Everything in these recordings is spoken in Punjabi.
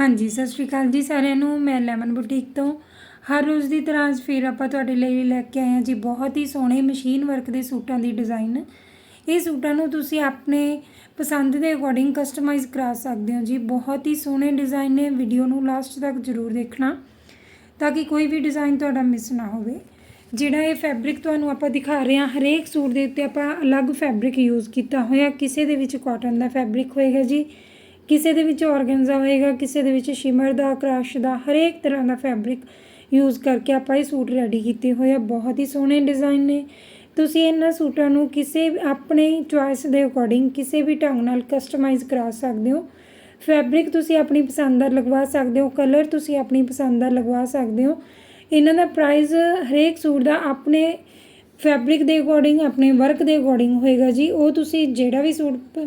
ਹਾਂਜੀ, ਸਤਿ ਸ਼੍ਰੀ ਅਕਾਲ ਜੀ ਸਾਰਿਆਂ ਨੂੰ। ਮੈਂ ਲੈਮਨ ਬੁਟੀਕ ਤੋਂ। ਹਰ ਰੋਜ਼ ਦੀ ਤਰ੍ਹਾਂ ਅੱਜ ਫਿਰ ਆਪਾਂ ਤੁਹਾਡੇ ਲਈ ਲੈ ਕੇ ਆਏ ਹਾਂ ਜੀ ਬਹੁਤ ਹੀ ਸੋਹਣੇ ਮਸ਼ੀਨ ਵਰਕ ਦੇ ਸੂਟਾਂ ਦੀ ਡਿਜ਼ਾਈਨ। ਇਹ ਸੂਟਾਂ ਨੂੰ ਤੁਸੀਂ ਆਪਣੇ ਪਸੰਦ ਦੇ ਅਕੋਰਡਿੰਗ ਕਸਟਮਾਈਜ਼ ਕਰਾ ਸਕਦੇ ਹੋ ਜੀ। ਬਹੁਤ ਹੀ ਸੋਹਣੇ ਡਿਜ਼ਾਈਨ ਨੇ। ਵੀਡੀਓ ਨੂੰ ਲਾਸਟ ਤੱਕ ਜ਼ਰੂਰ ਦੇਖਣਾ ਤਾਂ ਕਿ ਕੋਈ ਵੀ ਡਿਜ਼ਾਈਨ ਤੁਹਾਡਾ ਮਿਸ ਨਾ ਹੋਵੇ। ਜਿਹੜਾ ਇਹ ਫੈਬਰਿਕ ਤੁਹਾਨੂੰ ਆਪਾਂ ਦਿਖਾ ਰਹੇ ਹਾਂ, ਹਰੇਕ ਸੂਟ ਦੇ ਉੱਤੇ ਆਪਾਂ ਅਲੱਗ ਫੈਬਰਿਕ ਯੂਜ਼ ਕੀਤਾ ਹੋਇਆ। ਕਿਸੇ ਦੇ ਵਿੱਚ ਕਾਟਨ ਦਾ ਫੈਬਰਿਕ ਹੋਏਗਾ ਜੀ। ਕਿਸੇ ਦੇ ਵਿੱਚ ਆਰਗੈਂਜ਼ਾ ਹੋਏਗਾ ਕਿਸੇ ਦੇ ਵਿੱਚ ਸ਼ਿਮਰ ਦਾ ਕ੍ਰਸ਼ ਦਾ, ਹਰੇਕ ਤਰ੍ਹਾਂ ਦਾ ਫੈਬਰਿਕ ਯੂਜ਼ ਕਰਕੇ ਆਪਾਂ ਇਹ ਸੂਟ ਰੈਡੀ ਕੀਤੇ ਹੋਏ ਆ। ਬਹੁਤ ਹੀ ਸੋਹਣੇ ਡਿਜ਼ਾਈਨ ਨੇ। ਤੁਸੀਂ ਇਹਨਾਂ ਸੂਟਾਂ ਨੂੰ ਕਿਸੇ ਆਪਣੇ ਚੁਆਇਸ ਦੇ ਅਕੋਰਡਿੰਗ ਕਿਸੇ ਵੀ ਢੰਗ ਨਾਲ ਕਸਟਮਾਈਜ਼ ਕਰਾ ਸਕਦੇ ਹੋ। ਫੈਬਰਿਕ ਤੁਸੀਂ ਆਪਣੀ ਪਸੰਦ ਦਾ ਲਗਵਾ ਸਕਦੇ ਹੋ ਕਲਰ ਤੁਸੀਂ ਆਪਣੀ ਪਸੰਦ ਦਾ ਲਗਵਾ ਸਕਦੇ ਹੋ। ਇਹਨਾਂ ਦਾ ਪ੍ਰਾਈਸ ਹਰੇਕ ਸੂਟ ਦਾ ਆਪਣੇ ਫੈਬਰਿਕ ਦੇ ਅਕੋਰਡਿੰਗ, ਆਪਣੇ ਵਰਕ ਦੇ ਅਕੋਰਡਿੰਗ ਹੋਏਗਾ ਜੀ। ਉਹ ਤੁਸੀਂ ਜਿਹੜਾ ਵੀ ਸੂਟ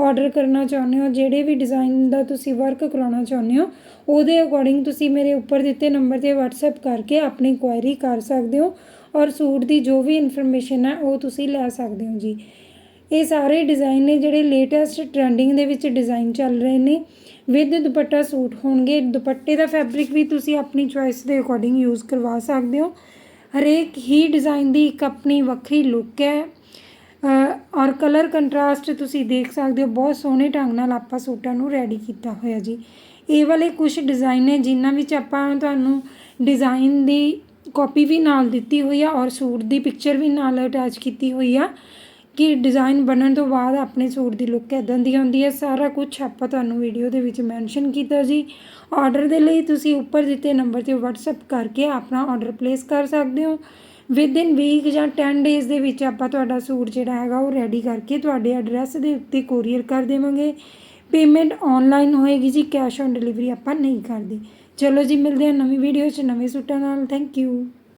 ਆਰਡਰ ਕਰਨਾ ਚਾਹੁੰਦੇ ਹੋ, ਜਿਹੜੇ ਵੀ ਡਿਜ਼ਾਈਨ ਦਾ ਤੁਸੀਂ ਵਰਕ ਕਰਾਉਣਾ ਚਾਹੁੰਦੇ ਹੋ, ਉਹਦੇ ਅਕੋਰਡਿੰਗ ਤੁਸੀਂ ਮੇਰੇ ਉੱਪਰ ਦਿੱਤੇ ਨੰਬਰ ਤੇ WhatsApp ਕਰਕੇ ਆਪਣੀ ਕੁਐਰੀ ਕਰ ਸਕਦੇ ਹੋ ਔਰ ਸੂਟ ਦੀ ਜੋ ਵੀ ਇਨਫੋਰਮੇਸ਼ਨ ਹੈ, ਉਹ ਤੁਸੀਂ ਲੈ ਸਕਦੇ ਹੋ ਜੀ। ਇਹ ਸਾਰੇ ਡਿਜ਼ਾਈਨ ਨੇ ਜਿਹੜੇ ਲੇਟੈਸਟ ਟ੍ਰੈਂਡਿੰਗ ਦੇ ਵਿੱਚ ਡਿਜ਼ਾਈਨ ਚੱਲ ਰਹੇ ਨੇ। ਵਿਦ ਦੁਪੱਟਾ ਸੂਟ ਹੋਣਗੇ। ਦੁਪੱਟੇ ਦਾ ਫੈਬਰਿਕ ਵੀ ਤੁਸੀਂ ਆਪਣੀ ਚੁਆਇਸ ਦੇ ਅਕੋਰਡਿੰਗ ਯੂਜ਼ ਕਰਵਾ ਸਕਦੇ ਹੋ। ਹਰੇਕ ਹੀ ਡਿਜ਼ਾਈਨ ਦੀ ਇੱਕ ਆਪਣੀ ਵੱਖਰੀ ਲੁੱਕ ਹੈ। ਔਰ ਕਲਰ ਕੰਟਰਾਸਟ ਤੁਸੀਂ ਦੇਖ ਸਕਦੇ ਹੋ, ਬਹੁਤ ਸੋਹਣੇ ਢੰਗ ਨਾਲ ਆਪਾਂ ਸੂਟਾਂ ਨੂੰ ਰੈਡੀ ਕੀਤਾ ਹੋਇਆ ਜੀ। ਇਹ ਵਾਲੇ ਕੁਝ ਡਿਜ਼ਾਈਨ ਨੇ ਜਿਨ੍ਹਾਂ ਵਿੱਚ ਆਪਾਂ ਤੁਹਾਨੂੰ ਡਿਜ਼ਾਈਨ ਦੀ ਕਾਪੀ ਵੀ ਨਾਲ ਦਿੱਤੀ ਹੋਈ ਆ ਔਰ ਸੂਟ ਦੀ ਪਿਕਚਰ ਵੀ ਨਾਲ ਅਟੈਚ ਕੀਤੀ ਹੋਈ ਆ। ਕਿ ਡਿਜ਼ਾਈਨ ਬਣਨ ਤੋਂ ਬਾਅਦ ਆਪਣੇ ਸੂਟ ਦੀ ਲੁੱਕ ਇਦਾਂ ਦੀ ਹੁੰਦੀ ਹੈ। ਸਾਰਾ ਕੁਝ ਆਪਾਂ ਤੁਹਾਨੂੰ ਵੀਡੀਓ ਦੇ ਵਿੱਚ ਮੈਂਸ਼ਨ ਕੀਤਾ ਜੀ ਆਰਡਰ ਦੇ ਲਈ ਤੁਸੀਂ ਉੱਪਰ ਦਿੱਤੇ ਨੰਬਰ ਤੇ WhatsApp ਕਰਕੇ ਆਪਣਾ ਆਰਡਰ ਪਲੇਸ ਕਰ ਸਕਦੇ ਹੋ। ਵਿਦ ਇਨ ਵੀਕ ਜਾਂ 10 ਡੇਜ਼ ਦੇ ਵਿੱਚ ਆਪਾਂ ਤੁਹਾਡਾ ਸੂਟ ਜਿਹੜਾ ਹੈਗਾ ਉਹ ਰੈਡੀ ਕਰਕੇ ਤੁਹਾਡੇ ਐਡਰੈਸ ਦੇ ਉੱਤੇ ਕੋਰੀਅਰ ਕਰ ਦੇਵਾਂਗੇ। ਪੇਮੈਂਟ ਆਨਲਾਈਨ ਹੋਏਗੀ ਜੀ ਕੈਸ਼ ਔਨ ਡਿਲੀਵਰੀ ਆਪਾਂ ਨਹੀਂ ਕਰਦੇ। ਚਲੋ ਜੀ, ਮਿਲਦੇ ਹਾਂ ਨਵੀਂ ਵੀਡੀਓ 'ਚ ਨਵੇਂ ਸੂਟਾਂ ਨਾਲ। Thank you